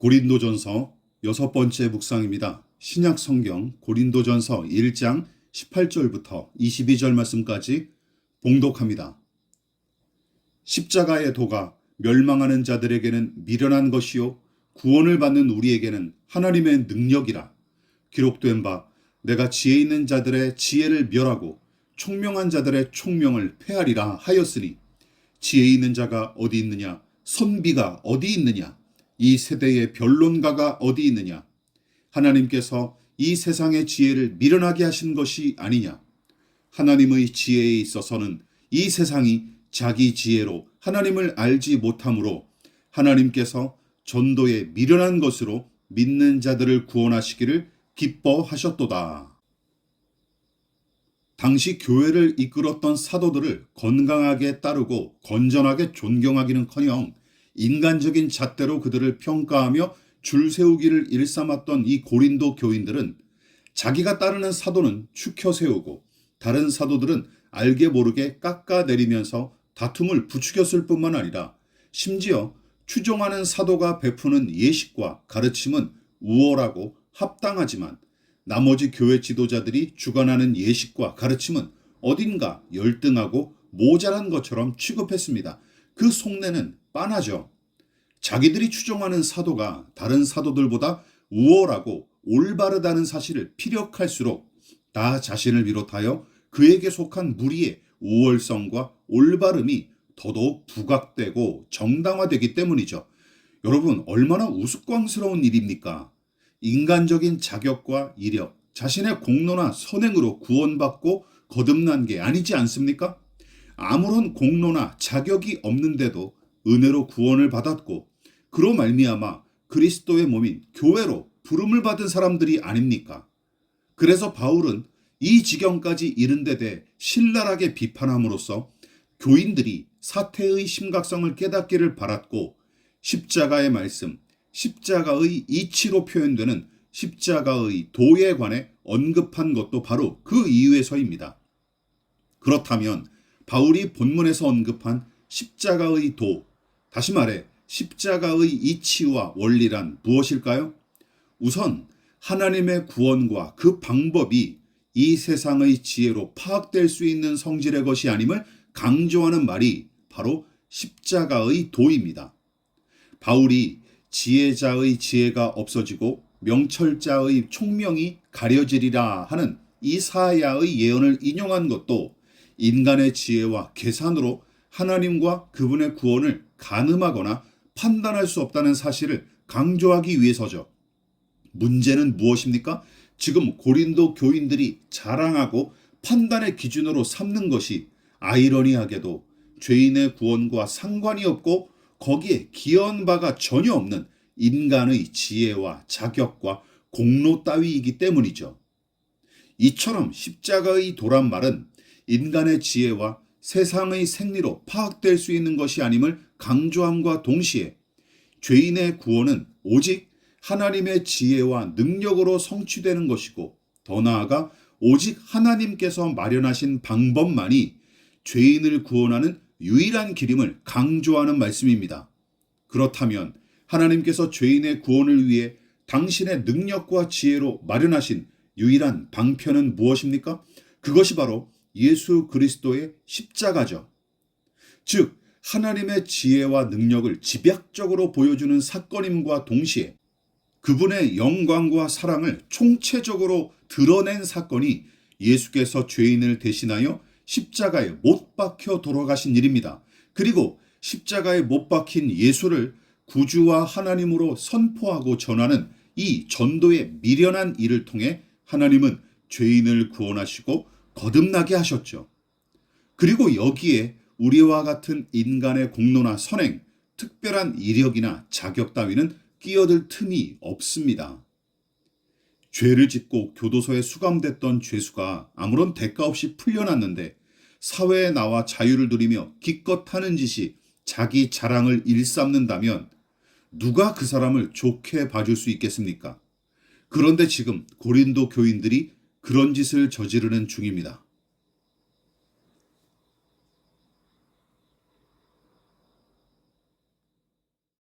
고린도전서 여섯 번째 묵상입니다. 신약 성경 고린도전서 1장 18절부터 22절 말씀까지 봉독합니다. 십자가의 도가 멸망하는 자들에게는 미련한 것이요 구원을 받는 우리에게는 하나님의 능력이라 기록된 바 내가 지혜 있는 자들의 지혜를 멸하고 총명한 자들의 총명을 폐하리라 하였으니 지혜 있는 자가 어디 있느냐 선비가 어디 있느냐 이 세대의 변론가가 어디 있느냐 하나님께서 이 세상의 지혜를 미련하게 하신 것이 아니냐 하나님의 지혜에 있어서는 이 세상이 자기 지혜로 하나님을 알지 못하므로 하나님께서 전도에 미련한 것으로 믿는 자들을 구원하시기를 기뻐하셨도다. 당시 교회를 이끌었던 사도들을 건강하게 따르고 건전하게 존경하기는커녕 인간적인 잣대로 그들을 평가하며 줄 세우기를 일삼았던 이 고린도 교인들은 자기가 따르는 사도는 추켜 세우고 다른 사도들은 알게 모르게 깎아내리면서 다툼을 부추겼을 뿐만 아니라 심지어 추종하는 사도가 베푸는 예식과 가르침은 우월하고 합당하지만 나머지 교회 지도자들이 주관하는 예식과 가르침은 어딘가 열등하고 모자란 것처럼 취급했습니다. 그 속내는 빤하죠. 자기들이 추종하는 사도가 다른 사도들보다 우월하고 올바르다는 사실을 피력할수록 나 자신을 비롯하여 그에게 속한 무리의 우월성과 올바름이 더더욱 부각되고 정당화되기 때문이죠. 여러분, 얼마나 우스꽝스러운 일입니까? 인간적인 자격과 이력, 자신의 공로나 선행으로 구원받고 거듭난 게 아니지 않습니까? 아무런 공로나 자격이 없는데도 은혜로 구원을 받았고 그로 말미암아 그리스도의 몸인 교회로 부름을 받은 사람들이 아닙니까? 그래서 바울은 이 지경까지 이른 데 대해 신랄하게 비판함으로써 교인들이 사태의 심각성을 깨닫기를 바랐고 십자가의 말씀, 십자가의 이치로 표현되는 십자가의 도에 관해 언급한 것도 바로 그 이유에서입니다. 그렇다면 바울이 본문에서 언급한 십자가의 도, 다시 말해 십자가의 이치와 원리란 무엇일까요? 우선 하나님의 구원과 그 방법이 이 세상의 지혜로 파악될 수 있는 성질의 것이 아님을 강조하는 말이 바로 십자가의 도입니다. 바울이 지혜자의 지혜가 없어지고 명철자의 총명이 가려지리라 하는 이사야의 예언을 인용한 것도 인간의 지혜와 계산으로 하나님과 그분의 구원을 가늠하거나 판단할 수 없다는 사실을 강조하기 위해서죠. 문제는 무엇입니까? 지금 고린도 교인들이 자랑하고 판단의 기준으로 삼는 것이 아이러니하게도 죄인의 구원과 상관이 없고 거기에 기여한 바가 전혀 없는 인간의 지혜와 자격과 공로 따위이기 때문이죠. 이처럼 십자가의 도란 말은 인간의 지혜와 세상의 생리로 파악될 수 있는 것이 아님을 강조함과 동시에 죄인의 구원은 오직 하나님의 지혜와 능력으로 성취되는 것이고 더 나아가 오직 하나님께서 마련하신 방법만이 죄인을 구원하는 유일한 길임을 강조하는 말씀입니다. 그렇다면 하나님께서 죄인의 구원을 위해 당신의 능력과 지혜로 마련하신 유일한 방편은 무엇입니까? 그것이 바로 예수 그리스도의 십자가죠. 즉, 하나님의 지혜와 능력을 집약적으로 보여주는 사건임과 동시에 그분의 영광과 사랑을 총체적으로 드러낸 사건이 예수께서 죄인을 대신하여 십자가에 못 박혀 돌아가신 일입니다. 그리고 십자가에 못 박힌 예수를 구주와 하나님으로 선포하고 전하는 이 전도의 미련한 일을 통해 하나님은 죄인을 구원하시고 거듭나게 하셨죠. 그리고 여기에 우리와 같은 인간의 공로나 선행, 특별한 이력이나 자격 따위는 끼어들 틈이 없습니다. 죄를 짓고 교도소에 수감됐던 죄수가 아무런 대가 없이 풀려났는데 사회에 나와 자유를 누리며 기껏 하는 짓이 자기 자랑을 일삼는다면 누가 그 사람을 좋게 봐줄 수 있겠습니까? 그런데 지금 고린도 교인들이 그런 짓을 저지르는 중입니다.